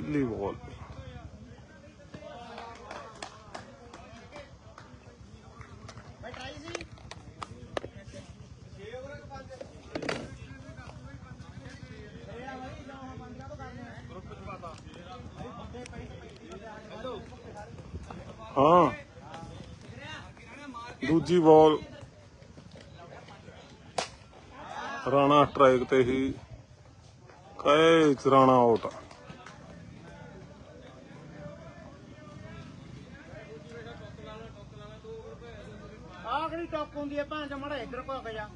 ਪਹਿਲੀ ਬਾਲ ਹਾਂ। ਦੂਜੀ ਬਾਲ ਰਾਣਾ ਸਟ੍ਰਾਈਕ ਤੇ ਹੀ। ਕਹੇ ਰਾਣਾ ਆਊਟ ਕਿਹੜੀ ਟੌਕ ਹੁੰਦੀ ਹੈ ਭਾਂਜ ਮੜਾ ਇੱਧਰ ਭੋਗ ਜਾ।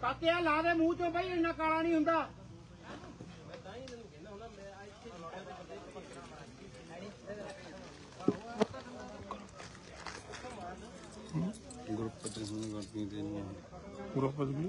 ਕਾਕੇ ਆ ਲਾ ਦੇ ਮੂੰਹ ਚੋਂ ਬਈ ਇੰਨਾ ਕਾਲਾ ਨਹੀਂ ਹੁੰਦਾ। ਗਰੁੱਪ ਤੇ ਹੁਣ ਗਰਮੀ ਦੇ ਨੂੰ ਗਰੁੱਪ ਤੇ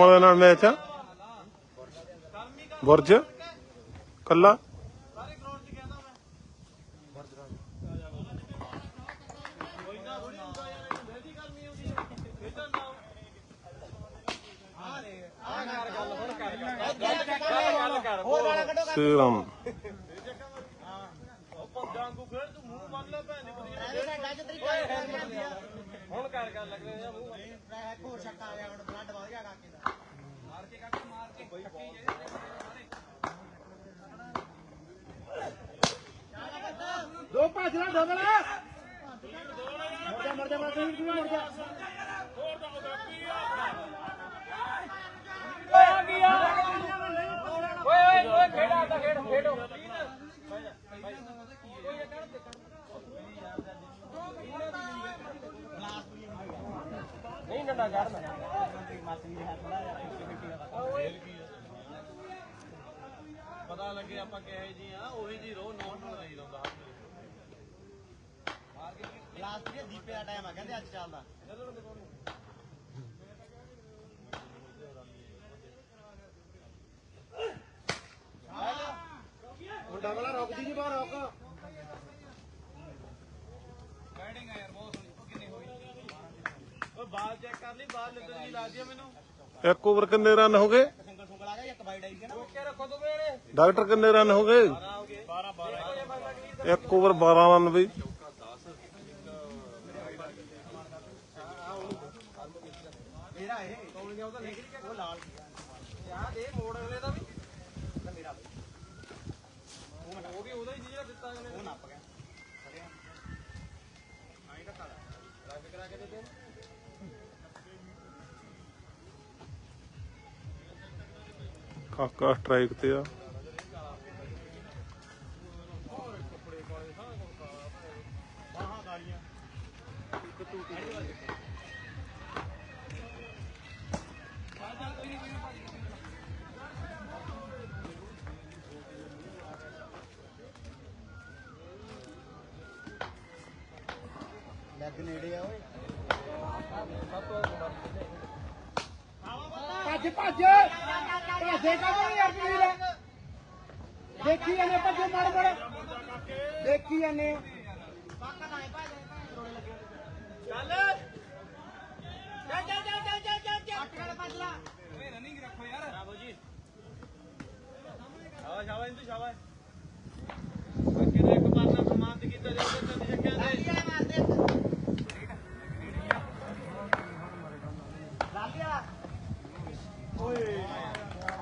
ਵਾਲੇ ਨਾਲ ਮੈਚ ਆ। ਬੁਰਜ ਕੱਲਾ। ਸਿਰਮ ਕਰ ਗੱਲ ਲੱਗ ਰਿਹਾ ਮੂੰਹ ਹੋਰ ਸ਼ੱਕ ਆ ਗਿਆ ਹੁਣ ਬਲੱਡ ਵਧ ਗਿਆ ਕਾਕੇ ਦਾ। ਦੋ ਪਾਸ ਨਾ ਡਬਲ। ਮਰਦਾ ਮਰਦਾ ਮਰਦਾ ਤੂੰ ਮਰ ਜਾ ਹੋਰ ਦਾ ਗੋਪੀ ਆ ਗਿਆ ਓਏ ਓਏ ਓਏ ਖੇਡਾ ਦਾ ਖੇਡ ਖੇਡੋ ਨਹੀਂ ਡੰਡਾ ਚੜਨਾ ਮਾਸੀ ਜੀ ਹੈ ਥੋੜਾ ਜਿਹਾ ਪਤਾ ਲੱਗੇ ਆਪਾਂ ਕਿਹੇ ਜੀ ਆ ਉਹੀ ਜੀ ਰੋ ਨੋਟ ਨਾਲ ਨਹੀਂ ਲਾਉਂਦਾ ਲਾਸਟ ਵੀ ਦੀਪੇ ਦਾ ਟਾਈਮ ਆ ਕਹਿੰਦੇ ਅੱਜ ਚੱਲਦਾ। ਉਹ ਡਬਲਾ ਰੁਕਦੀ ਨਹੀਂ ਬਾਹਰ ਰੁਕ। ਬੈਟਿੰਗ ਆ ਯਾਰ ਬਹੁਤ ਸੋਹਣੀ। ਕਿੰਨੀ ਹੋਈ? ਓਏ ਬਾਲ ਚੈੱਕ ਕਰ ਲਈ ਬਾਲ ਲੱਦਣ ਦੀ ਲੱਗਦੀ ਆ ਮੈਨੂੰ। ਇੱਕ ਓਵਰ ਕਿੰਨੇ ਰਨ ਹੋ ਗਏ? ਡਾਕਟਰ ਕਿੰਨੇ ਰਨ ਹੋ ਗਏ? 12 ਹੋ ਗਏ 12 12 ਇੱਕ ਓਵਰ 12 ਰਨ ਬਈ ਮੇਰਾ ਇਹ ਕੌਣ ਗਿਆ ਉਹਦਾ ਲਿਖ ਲਈ ਉਹ ਲਾਲ ਯਾਰ ਦੇ ਮੋੜ ਅਗਲੇ ਦਾ ਵੀ। ਮੇਰਾ ਉਹ ਵੀ ਉਹਦਾ ਹੀ ਜਿਹੜਾ ਦਿੱਤਾ ਅਗਲੇ ਉਹ ਨੱਪ ਗਿਆ। ਖੜਿਆ ਆਈ ਧੱਕਾ ਲਾ ਰੱਬ ਕਰਾ ਕੇ ਦੇ ਦੇ ਕਾਕਾ ਸਟ੍ਰਾਈਕ ਤੇ ਆ। ਲੱਗ ਨੇੜੇ ਆ ਓਏ ਭੱਜ ਭੱਜ। ਦੇਖਾ ਕੋਈ ਯਾਰ ਵੀ ਲੈ ਦੇਖੀ ਇਹਨੇ ਭੱਜੇ ਮਾਰ ਮਾਰ ਦੇਖੀ ਇਹਨੇ ਪੱਕਾ ਨਾ ਭਾਈ ਚੱਲ ਚੱਲ ਚੱਲ ਚੱਲ ਚੱਲ ਚੱਲ। ਚੱਲ ਅੱਟ ਕਰ ਪੱਜਲਾ ਓਏ ਰਨਿੰਗ ਰੱਖੋ ਯਾਰ। ਬਰਾਬੋ ਜੀ। ਸ਼ਾਬਾਸ਼। ਸ਼ਾਬਾਸ਼ ਇੰਦੂ ਸ਼ਾਬਾਸ਼। ਅੱਗੇ ਦੇ ਇੱਕ ਵਾਰ ਨਾਲ ਸਮਾਨਤ ਕੀਤਾ ਜਾਵੇ ਤੇ ਨਿਸ਼ਕਿਆਂ ਦੇ ਲਾਲੀ ਵਾਲਾ ਮਾਰਦੇ ਲਾਲੀ ਵਾਲਾ। ਓਏ।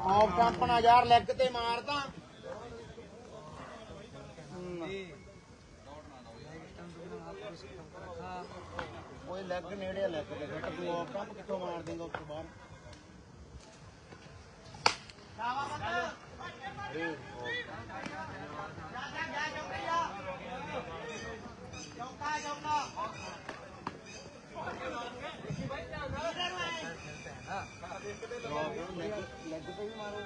ਆਫ ਕੰਪਨਾ ਯਾਰ ਲੈਗ ਤੇ ਮਾਰਦਾ। ਕੋਈ ਲੈਗ ਨੇੜੇ ਲੈਗ ਦੇ ਫਿਰ ਤੂੰ ਆਫ ਟੰਪ ਕਿੱਥੋਂ ਮਾਰ ਦੇਂਗਾ ਉਸ ਤੋਂ ਬਾਅਦ ਲੈਗ ਤੇ ਵੀ ਮਾਰੋ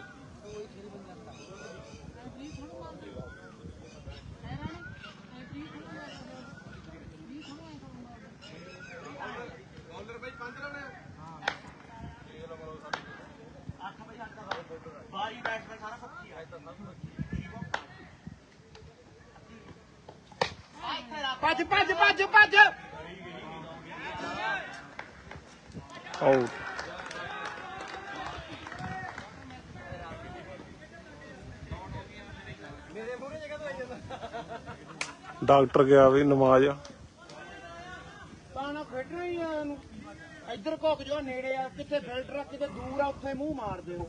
ਬਾਰੀ ਬੈਟਸਮੈਨ ਸਾਰਾ ਪੱਕੀ ਆ ਭੱਜ ਭੱਜ ਭੱਜ ਭੱਜ। ਆਊਟ ਡਾਕਟਰ ਗਿਆ ਵੀ ਨਮਾਜ਼। ਤਾਂ ਨਾ ਖੇਡਣਾ ਹੀ ਆ ਇਹਨੂੰ। ਇੱਧਰ ਘੁੱਕ ਜੋ ਨੇੜੇ ਆ। ਕਿਤੇ ਫਿਲਟਰ ਆ ਕਿਤੇ ਦੂਰ ਆ ਉੱਥੇ ਮੂੰਹ ਮਾਰ ਦਿਓ।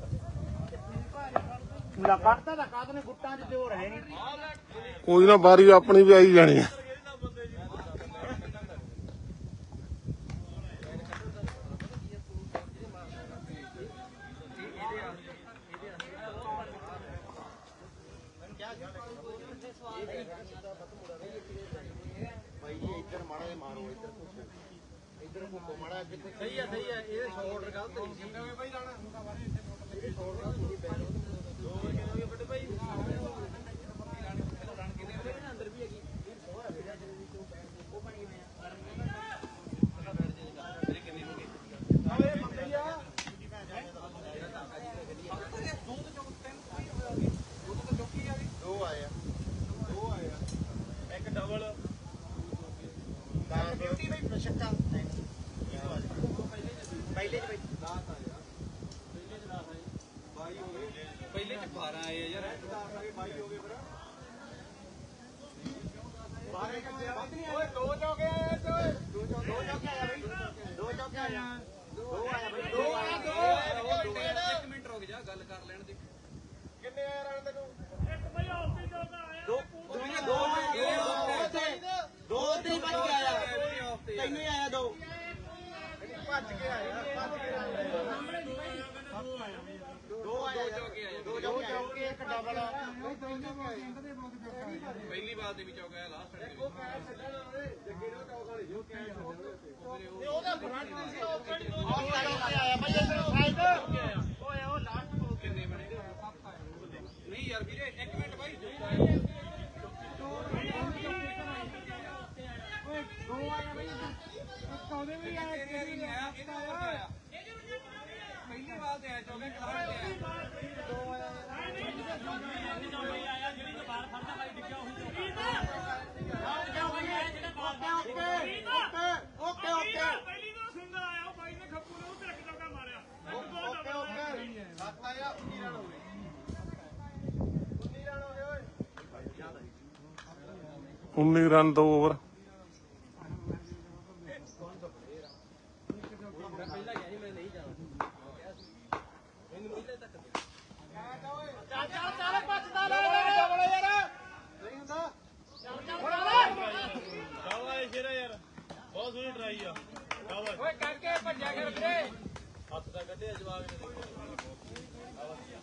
ਲਾ ਕੱਟਦਾ ਤਾਂ ਕਾਦ ਨੇ ਗੁੱਟਾਂ 'ਚ ਜੋਰ ਹੈ ਨਹੀਂ। ਕੋਈ ਨਾ ਬਾਰੀ ਆਪਣੀ ਵੀ ਆਈ ਜਾਣੀ ਆ ਭਾਈ ਜੀ ਇੱਧਰ ਮਾੜਾ ਜਿਹਾ ਮਾਰੋ ਇੱਧਰ ਘੁੱਕੋ ਇੱਧਰ ਘੁੱਕੋ ਮਾੜਾ ਜਿੱਥੇ ਸਹੀ ਆ ਸਹੀ ਆ, ਇਹ ਸ਼ੋਲਡਰ ਗਲਤ ਨਹੀਂ। ਸੀ ਕਿਵੇਂ ਭਾਈ ਜਾਣਾ ਇਹ ਸ਼ੋਲਡਰ ਗਲਤ ਨਹੀਂ ਪੈ ਦੋ ਵਾਰ ਕਿਹਨੇ ਵੱਡੇ ਭਾਈ ਅੰਦਰ ਵੀ ਹੈਗੀ ਉਹ ਬਣੀ ਹੋਈ ਆ ਆਵੇ ਮੰਗਈ ਆ ਦੋ ਆਏ ਆ ਦੋ ਆਏ ਆ ਇੱਕ ਡਬਲ ਦਾਸ ਡਿਊਟੀ ਬਈ ਪ੍ਰਸ਼ਕਾ ਪਹਿਲੇ ਚ ਬਈ ਦਾਸ ਆਇਆ ਪਹਿਲੇ ਚ ਦਾਸ ਆਏ 22 ਹੋ ਗਏ ਪਹਿਲੇ ਚ 12 ਆਏ ਆ ਯਾਰ 10 ਆ ਗਏ 22 ਹੋ ਗਏ ਫਿਰ 12 ਕਿੱਥੇ ਵੱਧ ਨਹੀਂ ਆਏ ਓਏ ਦੋ ਚੌਕੇ ਆਏ ਓਏ ਦੋ ਚੌਕੇ ਦੋ ਚੌਕੇ ਆਇਆ ਬਈ ਦੋ ਚੌਕੇ ਆਇਆ ਦੋ ਆਇਆ ਬਈ ਦੋ ਆਇਆ ਦੋ ਇੱਕ ਮਿੰਟ ਰੁਕ ਜਾ ਗੱਲ ਕਰ ਲੈਣ ਦੇ ਕਿੰਨੇ ਆਇਆ ਰਨ ਤੈਨੂੰ ਦੋ ਦੋ ਦੋ ਦੋ ਤੇ ਹੀ ਭੱਜ ਕੇ ਆਇਆ ਹੀ ਆਇਆ ਦੋ? ਭੱਜ ਕੇ ਆਇਆ ਭੱਜ ਕੇ ਆਇਆ। ਦੋ ਆਇਆ ਦੋ ਚੌਕੇ ਚੌਕੇ ਇੱਕ ਡਬਲ ਪਹਿਲੀ ਬਾਤ ਦੇ ਵਿੱਚ ਆਇਆ ਲਾਸਟ ਉਹ ਕੈਚ ਛੱਡਣਾ ਉਹਨੇ ਜੱਗੇ ਨੂੰ ਚੌਕ ਵਾਲੀ ਜੋ ਕੈਚ ਛੱਡਣਾ ਉਹਦਾ ਫਰੰਟ ਨਹੀਂ ਸੀ। ਉਹ ਕਿਹੜੀ ਦੋ ਚੌਕੇ ਆਇਆ ਭਾਈ ਇੱਧਰ ਸਾਈਡ ਓਏ ਉਹ ਲਾਸਟ ਕਿੰਨੇ ਬਣੇ ਨਹੀਂ ਯਾਰ ਵੀਰੇ ਇੱਕ ਮਿੰਟ ਬਾਈ ਦੋ ਆਇਆ ਬਈ ਕੌਦੇ ਵੀ ਆਇਆ ਤੇਰੇ ਨਹੀਂ ਆਇਆ ਇਹਦਾ ਹੋਰ ਕੀ ਆਇਆ ਪਹਿਲੀ ਬਾਤ ਤੇ ਆਇਆ ਚੌਕੇ ਕਲਾਸ ਤੇ ਆਇਆ ਓਕੇ ਓਕੇ ਪਹਿਲੀ ਤੋਂ ਸਿੰਗਲ ਆਇਆ ਉਹ ਬਾਈ ਨੇ ਖੱਪੂ ਨੇ ਉਹ ਤੇ ਇੱਕ ਚੌਕਾ ਮਾਰਿਆ ਓਕੇ ਓਕੇ ਸੱਤ ਆਇਆ 19 ਰਨ ਹੋ ਗਏ 19 ਰਨ ਹੋ ਗਏ ਓਏ 19 ਰਨ ਦੋ ਓਵਰ ਚੱਲ ਚੱਲ ਚੱਲ ਭੱਜਦਾ ਲੈ ਡਬਲ ਯਾਰ ਨਹੀਂ ਹੁੰਦਾ ਸ਼ਾਬਾਸ਼ ਸ਼ੇਰਾ ਯਾਰ ਬਹੁਤ ਸੋਹਣੀ ਟਰਾਈ ਆ ਸ਼ਾਬਾਸ਼ ਓਏ ਕਰਕੇ ਭੱਜਿਆ ਕਰ ਵੀਰੇ। ਹੱਥ ਦਾ ਕੱਢਿਆ ਜਵਾਬ ਨੇ।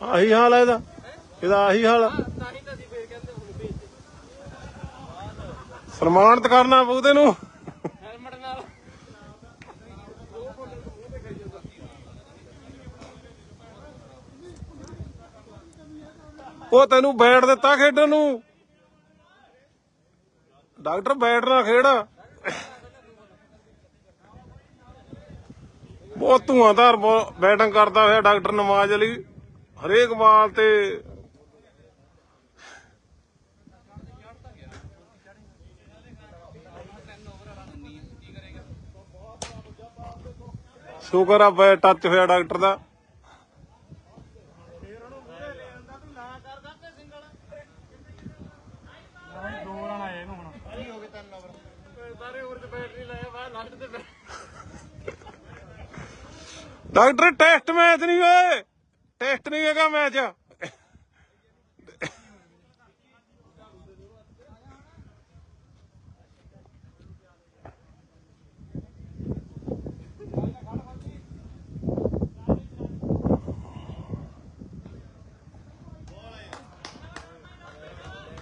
ਆਹੀ ਹਾਲ ਹੈ ਇਹਦਾ। ਇਹਦਾ ਆਹੀ ਹਾਲ ਆ। ਤਾਂ ਹੀ ਤਾਂ ਅਸੀਂ ਫੇਰ ਕਹਿੰਦੇ ਹੁਣ ਭੇਜ ਦੇ ਸਨਮਾਨਿਤ ਕਰਨਾ ਪਊ ਤੈਨੂੰ। ਹੈਲਮਟ ਨਾਲ। ਉਹ ਤੈਨੂੰ ਬੈਟ ਦਿੱਤਾ ਖੇਡਣ ਨੂੰ। ਡਾਕਟਰ ਬੈਟ ਨਾਲ ਖੇਡ। ਬਹੁਤ ਧੂਆਂਧਾਰ ਬੈਟਿੰਗ ਕਰਦਾ ਹੋਇਆ ਡਾਕਟਰ ਨਵਾਜ਼ ਅਲੀ। ਹਰੇਕ ਬਾਲ ਤੇ ਸ਼ੁਕਰ ਆ ਬੈ ਟੱਚ ਹੋਇਆ ਡਾਕਟਰ ਦਾ। ਡਾਕਟਰ, ਟੈਸਟ ਮੈਚ ਨਹੀਂ ਓਏ ਟੈਸਟ ਨਹੀਂ ਹੈਗਾ ਮੈਚ ਵੈਰੀ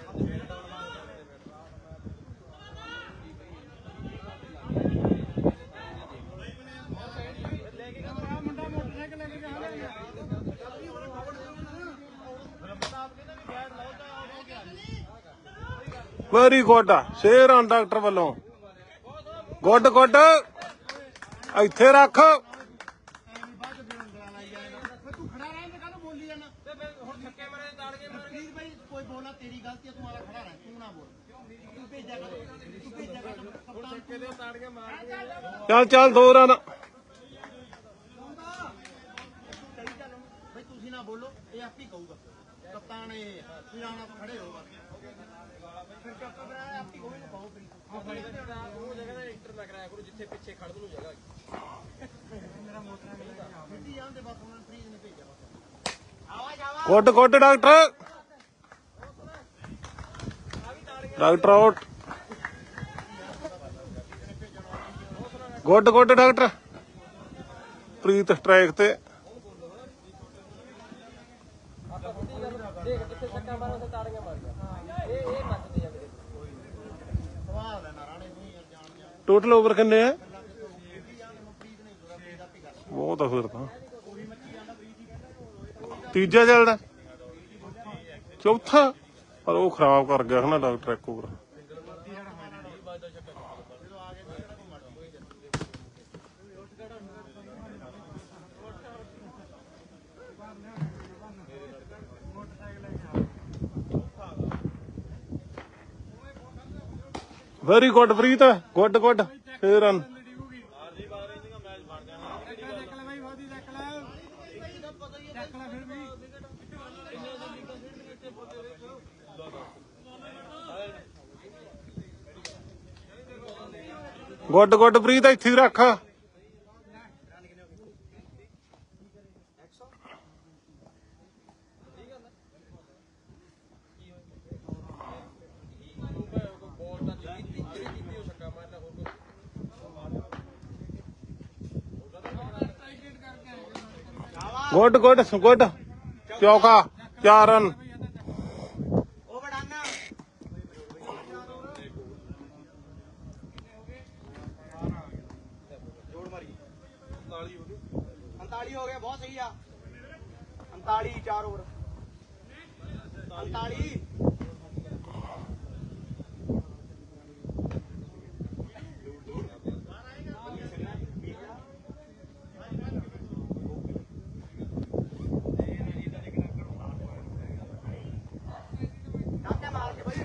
ਗੁੱਡ ਸ਼ੇਰ ਆਂ ਡਾਕਟਰ ਵੱਲੋਂ ਗੁੱਡ ਗੁੱਡ ਇੱਥੇ ਰੱਖ ਤੂੰ ਖੜਾ ਰਹਿ ਮੈਂ ਕਾਹਨੂੰ ਬੋਲੀ ਜਾਣਾ ਤੇ ਫਿਰ ਹੁਣ ਛੱਕੇ ਮਾਰੇ ਤਾੜੀਏ ਮਾਰ ਕੇ ਪਲੀਜ਼ ਭਾਈ ਕੋਈ ਬੋਲਣਾ ਤੇਰੀ ਗਲਤੀ ਹੈ ਤੂੰ ਆਲਾ ਖੜਾ ਰਹਿ ਤੂੰ ਨਾ ਬੋਲ ਤੂੰ ਭੇਜਿਆ ਕਰ ਤੂੰ ਭੇਜਿਆ ਕਰ ਕਪਤਾਨ ਛੱਕੇ ਦੇ ਤਾੜੀਆਂ ਮਾਰ ਕੇ ਚੱਲ ਚੱਲ, ਦੋ ਰਨ। ਤੁਸੀਂ ਨਾ ਬੋਲੋ ਇਹ ਆਪ ਹੀ ਕਹੂਗਾ। ਕਪਤਾਨ ਇਹ ਤੁਸੀਂ ਆਣਾ ਖੜੇ ਹੋ ਬਸ ਫਿਰ ਕਪਤਾਨ good good doctor. Doctor out. Good good doctor. Preet strike ਤੇ। ਦੇਖ ਜਿੱਥੇ ਛੱਕਾ ਮਾਰੋ ਉੱਥੇ ਤਾੜੀਆਂ ਮਾਰ ਇਹ ਇਹ ਨੱਚਦੇ ਆ ਮੇਰੇ ਸਵਾਲ ਹੈ ਨਾ ਰਾਣੇ ਤੂੰ ਯਾਰ ਜਾਣ ਜਾ ਟੋਟਲ ਓਵਰ ਕਿੰਨੇ ਆ? ਬਹੁਤ ਆ ਫਿਰ ਤਾਂ। ਤੀਜਾ ਚੱਲਦਾ ਚੌਥਾ? ਪਰ ਉਹ ਖਰਾਬ ਕਰ ਗਿਆ ਹਨਾ ਡਾਕਟਰ ਇੱਕ over very good Preet good good ਫੇਰ ਰਨ ਗੁੱਡ ਗੁੱਡ ਪ੍ਰੀਤ ਇੱਥੇ ਹੀ ਰੱਖ ਬੋਲ ਤਾਂ ਜਿਹੜੀ ਜਿਹੜੀ ਕੀਤੀ ਉਹ ਛੱਕਾ ਮਾਰਨਾ ਹੋਰ ਕੋਈ ਗੁੱਡ ਗੁੱਡ ਗੁੱਡ ਚੌਕਾ ਚਾਰ ਰਨ ਉਹ ਬੜਾਨਾ ਜੋੜ ਮਾਰੀ 39 ਹੋ ਗਏ 39 ਹੋ ਗਏ ਬਹੁਤ ਸਹੀ ਆ 39 4 ਓਵਰ 39 ਡਾਕਟਰ ਮਾਰ ਕੇ ਬਈ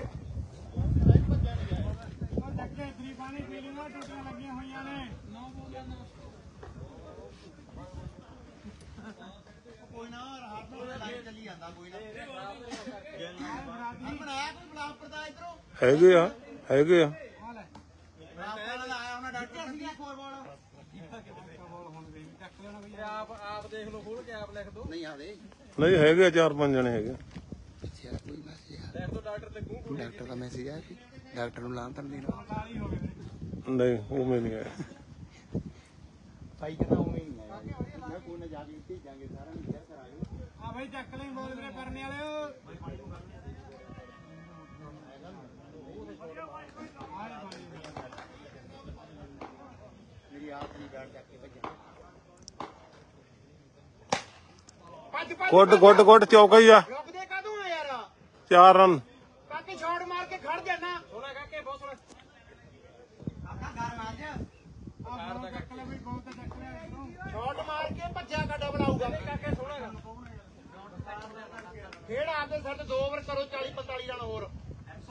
ਕੋਈ ਨਾ ਰਾਤ ਨੂੰ ਲਾਈਵ ਚੱਲੀ ਜਾਂਦਾ ਕੋਈ ਨਾ ਹਰ ਬਣਾਇਆ ਕੋਈ ਬਲਾਕ ਪ੍ਰਦਾ ਇਧਰੋਂ ਹੈਗੇ ਆ ਹੈਗੇ ਆ। ਆਪ ਆਪ ਦੇਖ ਲਓ ਖੋਲ ਕੇ ਆਪ ਲਿਖ ਦੋ ਨਹੀਂ ਨਹੀਂ ਹੈਗੇ ਆ ਚਾਰ ਪੰਜ ਜਣੇ ਹੈਗੇ ਕੋਈ ਡਾਕਟਰ ਦਾ ਮੈਸੇਜ ਆਇਆ ਸੀ ਡਾਕਟਰ ਨੂੰ ਲਾਂ ਤਾਂ ਦੇਣਾ। ਨਹੀਂ ਉਹ ਮੈਂ ਨਹੀਂ ਆਇਆ। ਭਾਈ ਕਹਿੰਦਾ ਉਵੇਂ ਹੀ ਆਇਆ। ਮੈਂ ਕੋਈ ਨਾ ਜਾ ਕੇ ਭੇਜਾਂਗੇ ਸਾਰਾ ਨੂੰ ਸ਼ੇਅਰ ਕਰਾਂਗੇ ਆ ਬਈ ਚੱਕ ਲਈ ਬੋਲ ਵੀਰੇ ਕਰਨੇ ਵਾਲਿਓ। ਮੇਰੀ ਆਪ ਨਹੀਂ ਬੈਠ ਚੱਕ ਕੇ ਭੇਜਾਂ ਭੱਜ ਭੱਜ ਗੁੱਡ ਗੁੱਡ ਗੁੱਡ ਚੌਕਾ ਹੀ ਆ। ਰੁਕਦੇ ਕਾਦੋਂ ਆ ਯਾਰ? ਚਾਰ ਰਨ ਕਾਕੇ ਛੋੜ ਮਾਰ ਕੇ ਖੜ ਜਾਣਾ ਸੋਣਾ ਕਾਕੇ ਬਹੁਤ ਸੋਣਾ ਆਪਣਾ ਘਰ ਮਾਰ ਜਾ। ਕਾਰ ਦਾ ਚੱਕ ਲੈ ਬਈ ਬਹੁਤ ਚੱਕ ਲੈ ਇਹਨੂੰ। ਸ਼ਾਟ ਮਾਰ ਕੇ ਭੱਜਿਆ ਕੱਢਾ ਬਣਾਊਗਾ। ਕਾਕੇ ਸੋਣਾ ਖੇਡ ਆਪਦੇ ਸਿਰ ਤੇ ਦੋ ਓਵਰ ਕਰੋ 40 45 ਰਨ ਹੋਰ ਇਹਦਾ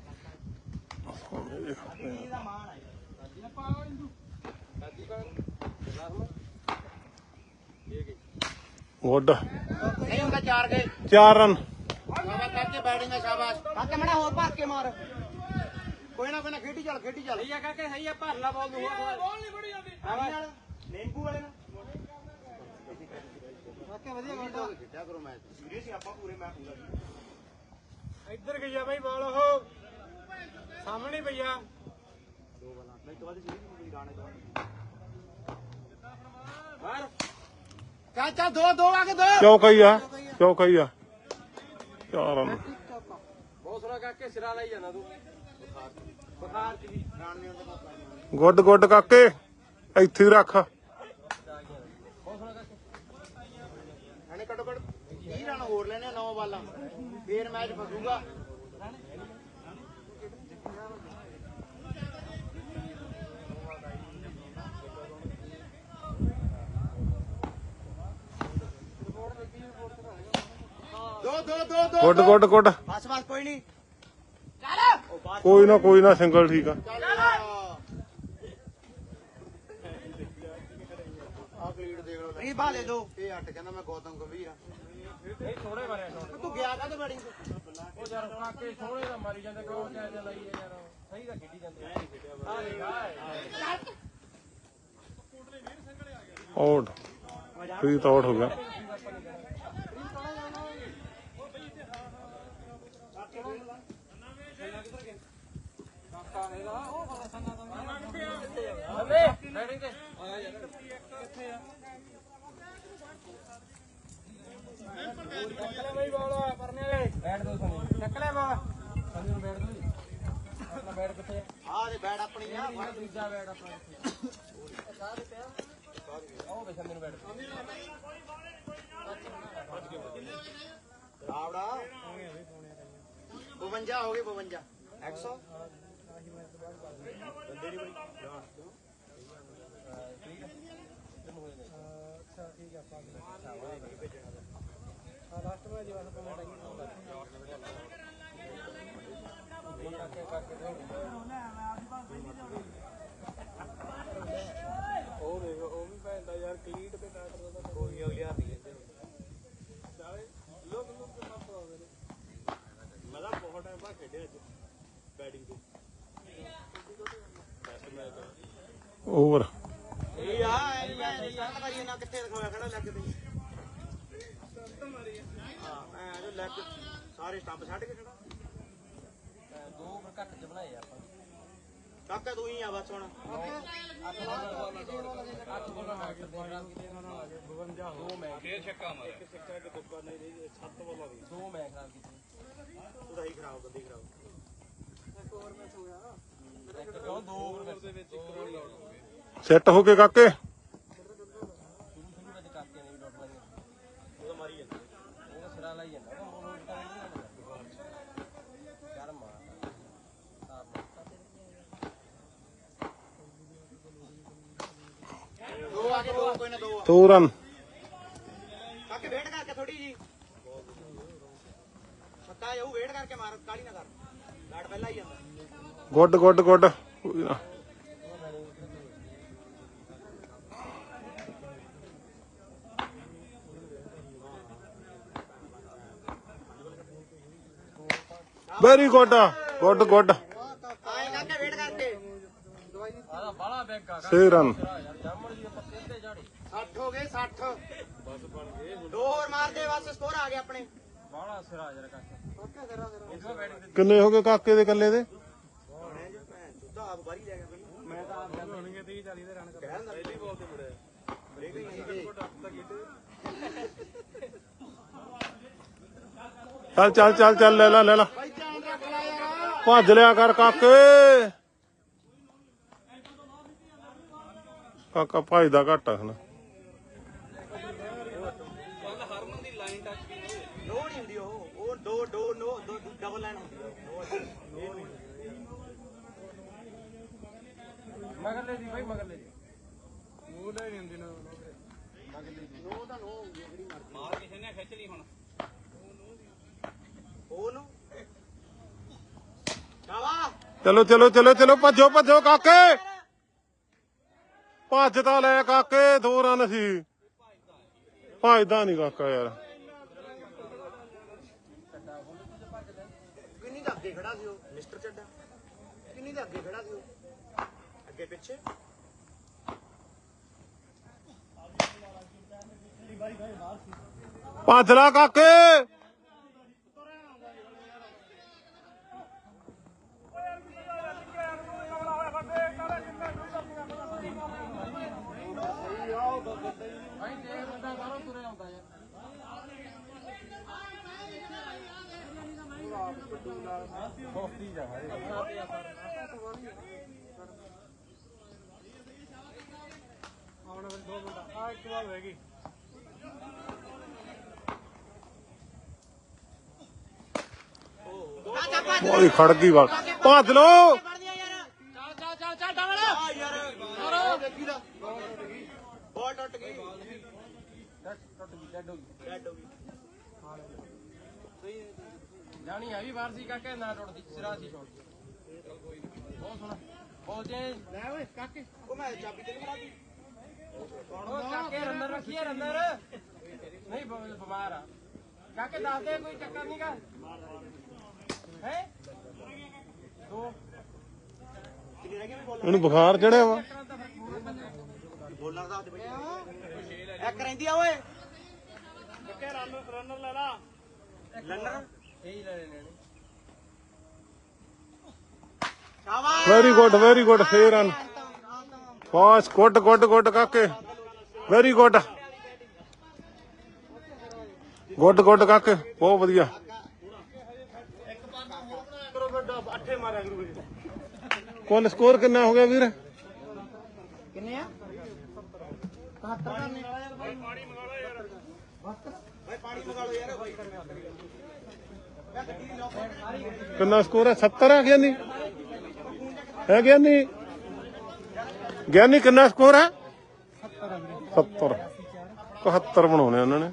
ਮਾਣ ਹੈ ਗੁੱਡ ਨਹੀਂ ਹੁੰਦਾ ਚਾਰ ਗਏ ਚਾਰ ਰਨ ਸ਼ਾਬਾਸ਼ ਕਾਕੇ ਬੈਟਿੰਗ ਹੈ ਸ਼ਾਬਾਸ਼। ਕਾਕੇ ਮੜਾ ਹੋਰ ਭਰ ਕੇ ਮਾਰ। ਕੋਈ ਨਾ ਕੋਈ ਨਾ ਖੇਡੀ ਚੱਲ ਖੇਡੀ ਚੱਲ। ਸਹੀ ਆ ਕਾਕੇ ਸਹੀ ਆ ਭਰ ਲਾ ਬੋਲ ਨੂੰ ਬੋਲ ਨਹੀਂ ਬੜੀ ਜਾਂਦੀ ਆਵੀ ਨਾਲ ਨਿੰਬੂ ਵਾਲੇ ਨਾਲ ਕਾਕੇ ਵਧੀਆ ਖੇਡੋ ਖੇਡਿਆ ਕਰੋ ਮੈਚ। ਸੀਰੀਅਸ ਆਪਾਂ ਪੂਰੇ ਮੈਚ ਪੂਰਾ ਇੱਧਰ ਗਈ ਆ ਬਈ ਬੋਲ ਉਹ। ਸਾਹਮਣੇ ਪਈ ਆ। ਦੋ ਬਾਲਾਂ ਨਹੀਂ ਤੋਂ ਬਾਅਦ ਸੀਰੀਅਸ ਨਹੀਂ ਗਾਣੇ ਤੋਂ ਬਾਹਰ। ਚੱਲ ਦੋ ਦੋ ਆ ਕੇ ਦੋ। ਚੌਕਾ ਹੀ ਆ? ਚੌਕਾ ਹੀ ਆ? ਚਾਰ ਰਨ ਬਹੁਤ ਸੋਹਣਾ ਕਾਕੇ ਸਿਰਾ ਲਈ ਜਾਂਦਾ ਤੂੰ। ਬੁਖਾਰ ਚ। ਵੀ ਰਾਣ ਨਹੀਂ ਹੁੰਦਾ ਗੁੱਡ ਗੁੱਡ ਕਾਕੇ। ਇੱਥੇ ਹੀ ਰੱਖ। ਇਹਨੇ ਘੱਟੋ ਘੱਟ 30 ਰਨ ਹੋਰ ਲੈਣੇ 9 ਬਾਲਾਂ। ਫੇਰ ਮੈਚ ਫਸੂਗਾ। ਦੋ ਬਸ ਬਸ ਕੋਈ ਨਹੀਂ ਕੋਈ ਨਾ ਕੋਈ ਨਾ ਸਿੰਗਲ ਠੀਕ ਆ। ਚੱਲ। ਆ ਕਲੀਡ ਦੇਖ ਲਓ। ਨਹੀਂ ਬਾਲੇ ਦੋ ਇਹ ਅੱਟ ਕਹਿੰਦਾ ਮੈਂ ਗੌਤਮ ਗੰਭੀਰ ਆ। ਨਹੀਂ ਥੋੜੇ ਮਾਰਿਆ ਸ਼ਾਟ ਤੂੰ ਗਿਆ ਕਾ ਤੇ ਬੈਟਿੰਗ ਉਹ ਯਾਰ ਕਾਕੇ ਸੋਹਣੇ ਦਾ ਮਾਰੀ ਜਾਂਦੇ ਕਿਉਂ ਕਹਿ ਜਾਂਦਾ ਲਾਈ ਯਾਰ। ਸਹੀ ਦਾ ਖੇਡੀ ਜਾਂਦੇ। ਆ ਦੇਖ ਆ ਆਊਟ। ਫਰੀ ਤਾਂ ਆਊਟ ਹੋ ਗਿਆ ਆ ਆ ਲੈ ਬਾਲ ਸਨੀ ਨੂੰ ਬੈਠ ਦੋ ਜੀ ਆਪਣਾ ਬੈਟ ਕਿੱਥੇ ਆ ਦੇ ਬੈਟ ਆਪਣੀ ਆ ਆ ਦੂਜਾ ਬੈਟ ਆਪਣਾ ਕਿੱਥੇ ਉਹ ਵੇ ਸਨੀ ਨੂੰ ਬੈਠ ਰਾਵੜਾ 52 ਹੋ ਗਏ 52 100 ਬੰਦੇ ਨਹੀਂ ਬੜੀ ਲਾਸਟ ਮੈਚ ਵਾਲਾ ਪਮੈਂਟ ਉਹ ਦੇਖ, ਉਹ ਵੀ ਪੈਂਦਾ ਯਾਰ ਕਲੀਟ ਤੇ ਕਾਟਰ ਦਾ ਕੋਈ ਅਗਲੀ ਹੱਥ ਲੈਂਦੇ ਲੋਕ ਲੋਕ ਤੇ ਪਾਉਂਦੇ ਨੇ। ਮੈਂ ਤਾਂ ਬਹੁਤ ਟਾਈਮ ਬਾਅਦ ਖੇਡਿਆ ਅੱਜ। ਬੈਟਿੰਗ ਤੇ। ਓਵਰ ਇਹ ਆ ਇਹ ਮੈਂ ਸਟਾਰਟ ਕਰੀਏ ਨਾ ਕਿੱਥੇ ਦਿਖਾਇਆ ਖੜਾ ਲੱਗ ਤੇ ਹਾਂ ਐ ਜੋ ਲੱਗ ਸਾਰੇ ਸਟੰਪ ਛੱਡ ਕੇ ਖੜਾ ਦੋ ਘੱਟ ਚ ਬਣਾਏ ਆਪਾਂ ਕਾਕਾ ਤੂੰ ਹੀ ਆ ਬਸ ਹੁਣ ਦੋ ਮੈਚ ਫੇਰ ਛੱਕਾ ਮਾਰਿਆ ਇੱਕ ਛੱਕਾ ਇੱਕ ਦੁੱਕਾ ਨਹੀਂ ਸੱਤ ਬਾਲਾਂ ਦੀ ਦੋ ਮੈਚ ਖਰਾਬ ਕੀਤੇ ਤੂੰ ਤਾਂ ਹੀ ਖਰਾਬ ਬੰਦੀ ਖਰਾਬ ਇੱਕ ਕਿਉਂ ਦੋ ਓਵਰ ਦੇ ਸੈੱਟ ਹੋ ਕੇ ਕਾਕੇ। ਦੋ ਰਨ ਕਾਕੇ, ਵੇਟ ਕਰਕੇ ਥੋੜੀ ਜੀ। ਸੱਤਾ ਜਾਊ, ਵੇਟ ਕਰਕੇ ਮਾਰ ਕਾਲੀ ਨਾ ਕਰ। ਬੈਟ ਪਹਿਲਾਂ ਹੀ ਜਾਂਦਾ। Good good good. Very good good good 6 run ਯਾਰ ਜਾਮਣ ਜੀ ਆਪਾਂ ਕਿੱਥੇ ਝਾੜੀ 60 ਹੋ ਗਏ 60 ਬਸ ਬਣ ਗਏ ਦੋ ਹੋਰ ਮਾਰ ਦੇ ਬਸ ਸਕੋਰ ਆ ਗਿਆ ਆਪਣੇ। ਬਾਹਲਾ ਸਿਰਾ ਤੇ ਕਿੰਨੇ ਹੋ ਗਏ ਕਾਕੇ ਦੇ ਕੱਲੇ ਦੇ? ਆਪ ਬਾਰੀ ਲੈ ਗਿਆ ਮੈਂ ਤਾਂ ਆਪ ਗੱਲ ਹੋਣਗੇ 30 40 ਦੇ ਰਨ ਕਹਿੰਦਾ ਪਹਿਲੀ ਬਾਲ ਤੇ ਮੁੜਿਆ ਚੱਲ ਚੱਲ ਚੱਲ ਚੱਲ ਲੈ ਲੈ ਲੈ ਲੈ। ਭੱਜ ਲਿਆ ਕਰ ਕਾਕੇ ਕਾਕਾ ਭੱਜਦਾ ਘੱਟ ਆ ਹਨਾ ਨੋ ਨਹੀਂ ਹੁੰਦੀ ਉਹ। ਉਹ ਦੋ ਦੋ ਨੋ ਦੋ ਡਬਲ ਲਾਈਨ ਹੁੰਦੀ ਆ ਉਹ ਮਗਰਲੇ ਦੀ ਭਾਈ ਮਗਰਲੇ ਦੀ ਮੂੰਹ ਲੈ ਨਹੀਂ ਹੁੰਦੀ ਨਾ ਮਗਰਲੇ ਦੀ ਨੋ ਤਾਂ ਨੋ ਹੁੰਦੀ ਆ ਜਿਹੜੀ ਮਰਜ਼ੀ। ਮਾਰ ਕਿਸੇ ਨੇ ਖਿੱਚ ਲਈ ਹੁਣ। ਉਹ ਨੂੰ ਸ਼ਾਬਾ ਚਲੋ ਚਲੋ ਚਲੋ ਚਲੋ ਭੱਜੋ ਭੱਜੋ ਕਾਕੇ। ਭੱਜ ਤਾਂ ਲੈ ਕਾਕੇ ਦੋ ਰਨ ਸੀ। ਭੱਜਦਾ ਨਹੀਂ ਕਾਕਾ ਯਾਰ। ਕਿੰਨੀ ਦਾ ਅੱਗੇ ਖੜਾ ਸੀ ਉਹ? ਮਿਸਟਰ ਚੱਡਾ। ਕਿੰਨੀ ਦਾ ਅੱਗੇ ਖੜਾ ਸੀ ਉਹ? ਅੱਗੇ ਪਿੱਛੇ ਭੱਜ ਲੈ ਕਾਕੇ ਭਾਈ ਦੇਖ ਮੁੰਡਾ ਬਾਹਰੋਂ ਤੁਰੇ ਆਉਂਦਾ ਯਾਰ ਮੁਫਤੀ ਜਾ ਆਉਣ ਵਾਲੇ ਦੋ ਮਿੰਟ। ਆ ਇੱਕ ਵਾਰ ਹੋਏਗੀ ਖੜ ਗਈ। ਬਾਲ ਭੱਜ ਲੋ ਚੱਲ ਚੱਲ ਚੱਲ ਚੱਲ ਡਬਲ ਆ ਯਾਰ ਮਾਰੋ ਦੇਖੀ ਦਾ ਬਾਲ ਟੁੱਟ ਗਈ ਟੁੱਟ ਗਈ ਡੈਡ ਹੋ ਗਈ ਡੈਡ ਹੋ ਗਈ ਜਾਣੀ ਆ ਵੀ ਵਾਰ ਸੀ ਕਾਕੇ ਨਾ ਟੁੱਟਦੀ ਸਿਰਾ ਸੀ ਛੋੜ ਬਹੁਤ ਸੋਹਣਾ ਬਹੁਤ ਜੇ ਲੈ ਓਏ ਕਾਕੇ। ਉਹ ਮੈਂ ਚਾਬੀ ਤੇ ਮਰਾ ਦੀ ਉਹ ਕਾਕੇ ਰੰਦਰ ਰੱਖੀਏ ਰੰਦਰ। ਨਹੀਂ ਬ- ਬਿਮਾਰ ਆ। ਕਾਕੇ ਦੱਸ ਦੇ ਕੋਈ ਚੱਕਰ ਨਹੀਂਗਾ ਹੈ? ਦੋ। ਇਹਨੂੰ ਬੁਖਾਰ ਚੜਿਆ ਵਾ। ਚੱਕਰਾਂ ਤਾਂ ਫਿਰ ਪੂਰੇ ਬੰਦੇ ਬੋਲਣ ਦਾ ਬਈ ਇੱਕ ਰਹਿੰਦੀ ਆ ਓਏ। ਕਿ ਰਨ ਰਨਰ ਲੈ ਲਾ। ਲੰਨਰ? ਇਹ ਹੀ ਲੈਣੇ ਨੇ। ਸ਼ਾਬਾਸ਼। ਵੈਰੀ ਗੁੱਡ ਵੈਰੀ ਗੁੱਡ ਫੇਰ ਰਨ। ਫਾਸ ਗੁੱਡ ਗੁੱਡ ਗੁੱਡ ਕਾਕੇ। ਵੈਰੀ ਗੁੱਡ ਗੁੱਡ ਗੁੱਡ ਕਾਕੇ ਬਹੁਤ ਵਧੀਆ। ਕੁੱਲ ਸਕੋਰ ਕਿੰਨਾ ਹੋ ਗਿਆ ਵੀਰ? ਕਿੰਨੇ ਆ? 71 ਕਰਨੇ ਪਾਣੀ ਮੰਗਾ ਲਾ ਯਾਰ ਭਾਈ ਪਾਣੀ ਮੰਗਾ ਲਓ ਯਾਰ ਭਾਈ ਮੈਂ ਗੱਡੀ ਦੀ ਲੋਕ ਕਿੰਨਾ ਸਕੋਰ ਹੈ? 70 ਹੈ ਗਿਆਨੀ ਹੈ ਗਿਆਨੀ ਗਿਆਨੀ ਕਿੰਨਾ ਸਕੋਰ ਹੈ? 70 71 ਬਣਾਉਣੇ ਉਹਨਾਂ ਨੇ।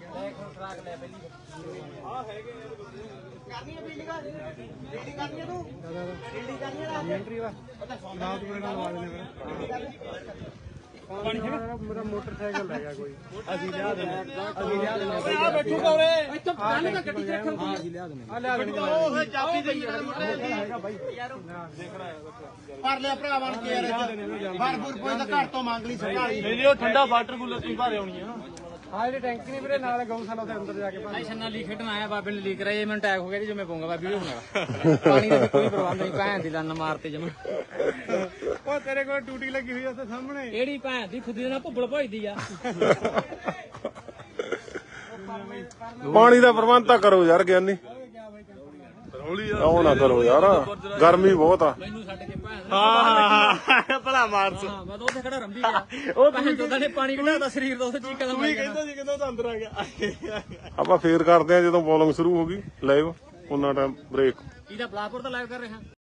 ਕਰਨੀ ਕਰਨੀ ਹੈ ਤੂੰ ਬਿਲਡਿੰਗ ਕਰਨੀ ਹੈ ਨਾ ਐਂਟਰੀ ਵਾ ਰਾਤ ਮੇਰੇ ਨਾਲ ਲਵਾ ਦੇਣੇ ਮੇਰਾ ਮੋਟਰਸਾਈਕਲ ਲੈ ਗਿਆ ਕੋਈ। ਅਸੀਂ ਲਿਆ ਦਿੰਦੇ ਅਸੀਂ ਲਿਆ ਆ ਬੈਠੂਗਾ ਉਰੇ। ਇੱਥੋਂ ਗੱਲ ਨਾ ਗੱਡੀ ਦੇਖਣ ਹਾਂ ਅਸੀਂ ਲਿਆ ਦਿੰਦੇ ਆ ਲਿਆ ਦਿੰਦੇ ਉਹ ਫੇ ਚਾਬੀ ਦੇ ਪਰ ਲਿਆ ਭਰਾ ਬਣ ਕੇ ਯਾਰ ਬਾਰਪੁਰ ਕੋਈ ਤਾਂ ਘਰ ਤੋਂ ਮੰਗ ਲਈ ਸਰਕਾਰੀ। ਠੰਡਾ ਵਾਟਰ ਕੂਲਰ ਤੁਸੀਂ ਭਾਰੇ ਆਉਣੀ ਆ ਹਾਂ ਜਿਹੜੇ ਟੈਂਕ ਨਹੀਂ ਵੀਰੇ ਨਾਲ ਗਊਸ਼ਾਲਾ ਦੇ ਅੰਦਰ ਜਾ ਕੇ ਭਾਈ ਛੰਨਾ ਲੀ ਖੇਡਣ ਆਇਆ ਬਾਬੇ ਨੇ ਲੀਕ ਕਰਾਇਆ ਮੈਨੂੰ ਅਟੈਕ ਹੋ ਗਿਆ ਜੀ ਜੋ ਮੈਂ ਪਊਂਗਾ ਬਾਬੇ ਵੀਡੀਓ ਬਣਾਗਾ ਪਾਣੀ ਦਾ ਕੋਈ ਪ੍ਰਬੰਧ ਨਹੀਂ ਭੈਣ ਦੀ ਲੰਨ ਮਾਰਤੇ ਜਮਾ। ਉਹ ਤੇਰੇ ਕੋਲ ਟੂਟੀ ਲੱਗੀ ਹੋਈ ਆ ਉੱਥੇ ਸਾਹਮਣੇ। ਕਿਹੜੀ ਭੈਣ ਦੀ? ਖੁਦੀ ਦੇ ਨਾਲ ਭੁੱਬਲ ਭਜਦੀ ਆ। ਪਾਣੀ ਦਾ ਪ੍ਰਬੰਧ ਤਾਂ ਕਰੋ ਯਾਰ ਗਿਆਨੀ। ਉਹ ਨਾ ਕਰੋ ਯਾਰ। ਗਰਮੀ ਬਹੁਤ ਆ। ਮੈਨੂੰ ਛੱਡ ਕੇ ਭੈਣ ਹਾਂ ਹਾਂ ਭਲਾ ਮਾਰਸ ਹਾਂ ਮੈਂ ਤਾਂ ਉੱਥੇ ਖੜਾ ਰੰਬੀ ਗਿਆ ਉਹ ਭੈਣ ਚੋਦਾਂ ਨੇ ਪਾਣੀ ਸਰੀਰ ਦਾ ਉੱਥੇ ਚੀਕਾਂ ਦਾ ਹੀ ਕਹਿੰਦਾ ਸੀ ਕਹਿੰਦਾ ਉਹ ਤਾਂ ਅੰਦਰ ਆ ਗਿਆ। ਆਪਾਂ ਫੇਰ ਕਰਦੇ ਆ ਜਦੋਂ ਬੋਲਿੰਗ ਸ਼ੁਰੂ ਹੋ ਗਈ। ਲਾਈਵ ਉਹਨਾਂ ਟਾਈਮ ਬ੍ਰੇਕ ਇਹਦਾ ਬਲਾਪੁਰ ਤਾਂ ਲਾਈਵ ਕਰ ਰਿਹਾ।